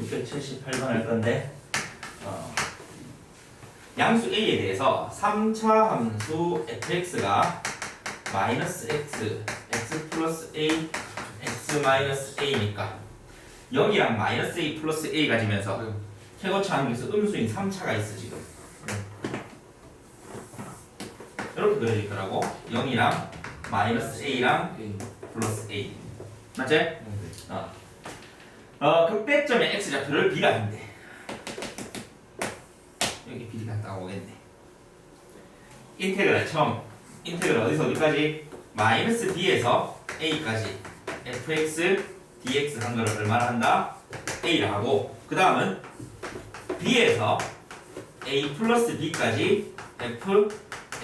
678번 할 건데 어, 양수 a에 대해서 3차 함수 fx가 마이너스 x, x 플러스 a, x 마이너스 a니까 여기랑 마이너스 a 플러스 a 가 지면서 네. 최고차 함수에서 음수인 3차가 있어 지금 이렇게 그려질 거라고 0이랑 마이너스 a랑. 플러스 a 맞지? 네. 어. 어, 극대점의 x좌표를 b가 한대. 여기 b가 딱 오겠네. 인테그랄 처음. 인테그랄 어디서 어디까지? 마이너스 b에서 a까지 fx dx 한 거를 얼마나 한다? a라 하고 그 다음은 b에서 a 플러스 b까지 f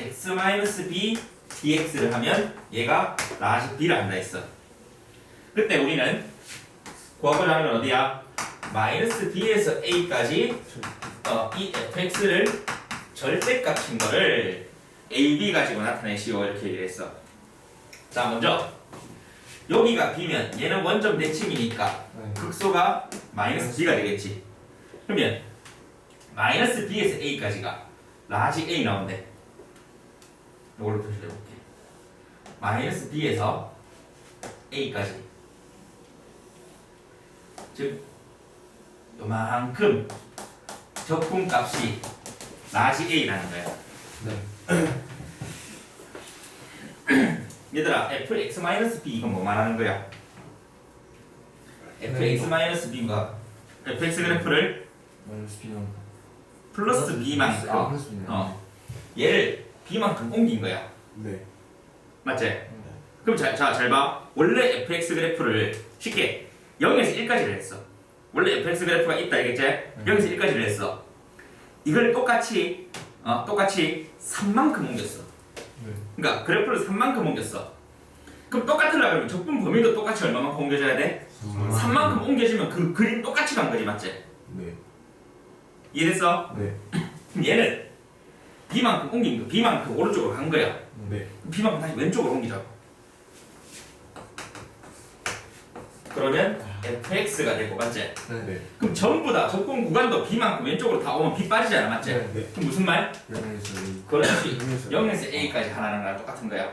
x 마이너스 b dx를 하면 얘가 라지 b를 한다 했어. 그때 우리는 구하고자 하는 건 어디야? 마이너스 b에서 a까지 어, 이 fx를 절대값인 거를 ab 가지고 나타내시오 이렇게 얘기를 했어. 자 먼저 여기가 b면 얘는 원점 대칭이니까 네. 극소가 마이너스 b가 되겠지. 그러면 마이너스 b에서 a까지가 라지 a 나온대. 이걸로 표시해 볼게. 마이너스 b에서 a까지. 즉 요만큼 적분값이 라지 a라는 거야. 네. 얘들아 fx 마이너스 b 이건 뭐 말하는 거야? fx 마이너스 b가 fx 그래프를 마이너스. 플러스 b만큼 아, 플러스. 어 얘를 b만큼 옮긴 거야. 네. 맞지? 네. 그럼 자, 자, 잘 봐. 원래 fx 그래프를 쉽게 0에서 1까지를 했어. 원래 fx 그래프가 있다 알겠지? 0에서 1까지를 했어. 이걸 똑같이 어, 똑같이 3만큼 옮겼어. 네. 그러니까 그래프를 3만큼 옮겼어. 그럼 똑같으려고 그러면 적분 범위도 똑같이 얼마만큼 옮겨줘야 돼? 3만큼 옮겨주면 그 그림 똑같이 간 거지 맞지? 네. 이해됐어? 네. 그럼 얘는 b만큼 옮긴 거, b만큼 오른쪽으로 간 거야. 네. b만큼 다시 왼쪽으로 옮기자고. 그러면 fx가 되고 맞지? 네. 네. 그럼 전부 다 적분 구간도 b만큼 왼쪽으로 다 오면 b 빠지잖아 맞지? 네. 네. 그럼 무슨 말? 영에서. 그렇지. 영에서 0에서 a까지 하나는 거랑 똑같은 거야.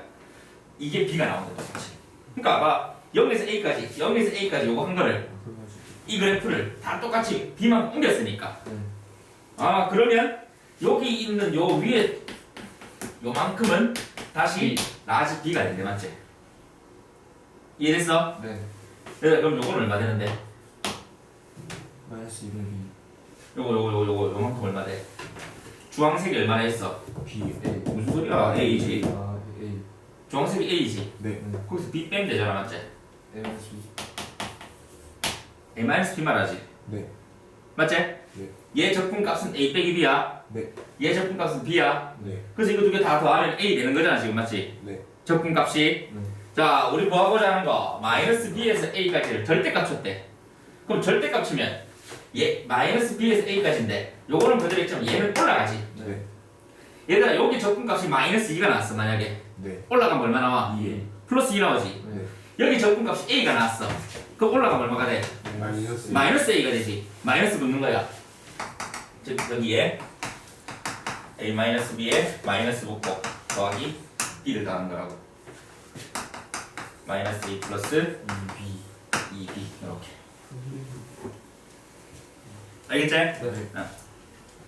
이게 b가 나오는 거야 똑같이. 그러니까 봐. 0에서 a까지, 0에서 a까지 요거 한 거를 그래가지고. 이 그래프를 다 똑같이 b만 옮겼으니까. 네. 아 그러면 여기 있는 요 위에 요만큼은 다시 라지 b가 된대 맞지? 이해됐어? 네. 그래 그럼 요거는 얼마 되는데? 마이너스 200 요거 요거 요거 요거 요만큼 얼마 돼? 주황색이 얼마나 있어? B. A. 무슨 소리야? A지. 아, A. 주황색이 A지. 네. 네. 거기서 B 빼면 되잖아 맞지? A 마이너스 B. A 마이너스 B 말하지. 네. 맞지? 네. 얘 적분값은 A 빼기 B야. 네. 얘 적분값은 B야. 네. 그래서 이거 두 개 다 더하면 A 되는 거잖아 지금 맞지? 네. 적분값이. 네. 자 우리 뭐 하고자 하는 거 마이너스 B에서 A까지를 절대값 쳤대. 그럼 절대값 치면 얘 마이너스 B에서 A까지인데 요거는 그대로 있지만 얘는 올라가지. 네. 얘들아 여기 적분값이 마이너스 2가 나왔어 만약에 네. 올라가면 얼마 나와? 2A. 플러스 2 나오지. 네. 여기 적분값이 A가 나왔어. 그럼 올라가면 얼마가 돼? 마이너스 마이너스 A가 되지. 마이너스 붙는 거야. 즉 여기에 A 마이너스 B에 마이너스 붙고 더하기 B를 더하는 거라고. 마이너스 A 플러스 2B. 2B 이렇게. 알겠지? 네. 어.